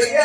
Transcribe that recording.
అయ్యా